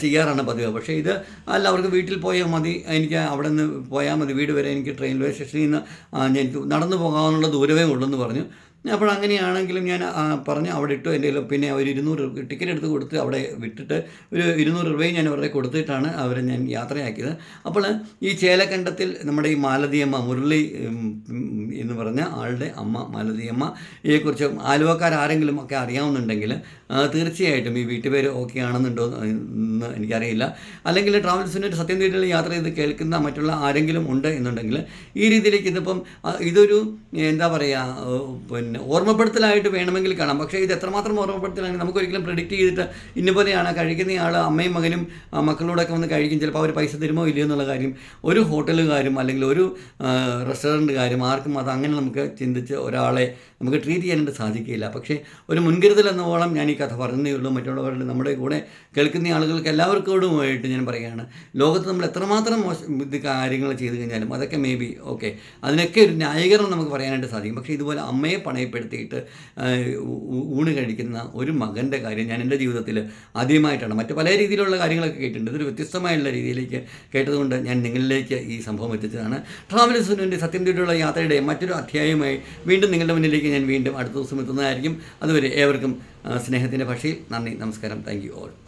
ചെയ്യാറാണ് പതിവ്. പക്ഷേ ഇത് അല്ല അവർക്ക് വീട്ടിൽ പോയാൽ മതി എനിക്ക് അവിടെ നിന്ന് പോയാൽ മതി വീട് വരെ എനിക്ക് ട്രെയിൻ റെയിൽവേ സ്റ്റേഷനിൽ നിന്ന് എനിക്ക് നടന്നു പോകാനുള്ള ദൂരമേ ഉള്ളൂ എന്ന് പറഞ്ഞു. അപ്പോൾ അങ്ങനെയാണെങ്കിലും ഞാൻ പറഞ്ഞ് അവിടെ ഇട്ടു. എന്റെ പിന്നെ ഒരു ഇരുന്നൂറ് ടിക്കറ്റ് എടുത്ത് കൊടുത്ത് അവിടെ വിട്ടിട്ട് ഒരു ഇരുന്നൂറ് രൂപയും ഞാൻ അവരുടെ കൊടുത്തിട്ടാണ് അവരെ ഞാൻ യാത്രയാക്കിയത്. അപ്പോൾ ഈ ചേലക്കണ്ടത്തിൽ നമ്മുടെ ഈ മാലതിയമ്മ മുരളി എന്ന് പറഞ്ഞ ആളുടെ അമ്മ മാലതിയമ്മയെക്കുറിച്ച് ഇതേക്കുറിച്ച് ആരെങ്കിലും ഒക്കെ അറിയാവുന്നുണ്ടെങ്കിൽ തീർച്ചയായിട്ടും ഈ വീട്ടുപേര് ഓക്കെ ആണെന്നുണ്ടോ എന്ന് എനിക്കറിയില്ല. അല്ലെങ്കിൽ ട്രാവൽസിന് ഒരു സത്യം തീരുള്ള യാത്ര ചെയ്ത് കേൾക്കുന്ന മറ്റുള്ള ആരെങ്കിലും ഉണ്ട് എന്നുണ്ടെങ്കിൽ ഈ രീതിയിലേക്ക് ഇതിപ്പം ഇതൊരു എന്താ പറയുക പിന്നെ ഓർമ്മപ്പെടുത്തലായിട്ട് വേണമെങ്കിൽ കാണാം. പക്ഷേ ഇത് എത്രമാത്രം ഓർമ്മപ്പെടുത്തലാണ് നമുക്കൊരിക്കലും പ്രിഡിക്റ്റ് ചെയ്തിട്ട് ഇന്നുപോലെയാണ് കഴിക്കുന്ന ആൾ അമ്മയും മകനും മക്കളോടൊക്കെ വന്ന് കഴിക്കും. ചിലപ്പോൾ അവർ പൈസ തരുമോ ഇല്ലയോ എന്നുള്ള കാര്യം ഒരു ഹോട്ടലുകാരും അല്ലെങ്കിൽ ഒരു റെസ്റ്റോറന്റുകാരും ആർക്കും അത് അങ്ങനെ നമുക്ക് ചിന്തിച്ച് ഒരാളെ നമുക്ക് ട്രീറ്റ് ചെയ്യാനായിട്ട് സാധിക്കില്ല പക്ഷേ ഒരു മുൻകരുതൽ എന്നോളം ഞാൻ ഈ കഥ പറഞ്ഞതേ ഉള്ളൂ മറ്റുള്ളവരുടെ നമ്മുടെ കൂടെ കേൾക്കുന്ന ആളുകൾക്ക് എല്ലാവർക്കോടുമായിട്ട് ഞാൻ പറയുകയാണ്. ലോകത്ത് നമ്മൾ എത്രമാത്രം മോശം ഇത് കാര്യങ്ങൾ ചെയ്തു കഴിഞ്ഞാലും അതൊക്കെ മേ ബി ഓക്കെ അതിനൊക്കെ ഒരു ന്യായീകരണം നമുക്ക് പറയാനായിട്ട് സാധിക്കും. പക്ഷേ ഇതുപോലെ അമ്മയെ പണയപ്പെടുത്തിയിട്ട് ഊണ് കഴിക്കുന്ന ഒരു മകന്റെ കാര്യം ഞാൻ എന്റെ ജീവിതത്തിൽ ആദ്യമായിട്ടാണ്. മറ്റു പല രീതിയിലുള്ള കാര്യങ്ങളൊക്കെ കേട്ടിട്ടുണ്ട്. ഇതൊരു വ്യത്യസ്തമായുള്ള രീതിയിലേക്ക് കേട്ടതുകൊണ്ട് ഞാൻ നിങ്ങളിലേക്ക് ഈ സംഭവം എത്തിച്ചതാണ്. ട്രാവലേഴ്സിന്റെ സത്യം തേടിയുള്ള യാത്രയുടെ മറ്റൊരു അധ്യായമായി വീണ്ടും നിങ്ങളുടെ മുന്നിലേക്ക് ഞാൻ വീണ്ടും അടുത്ത ദിവസം എത്തുന്നതായിരിക്കും. അതുവരെ ഏവർക്കും സ്നേഹത്തിന്റെ ഭാഷയിൽ നന്ദി. നമസ്കാരം. Thank you all.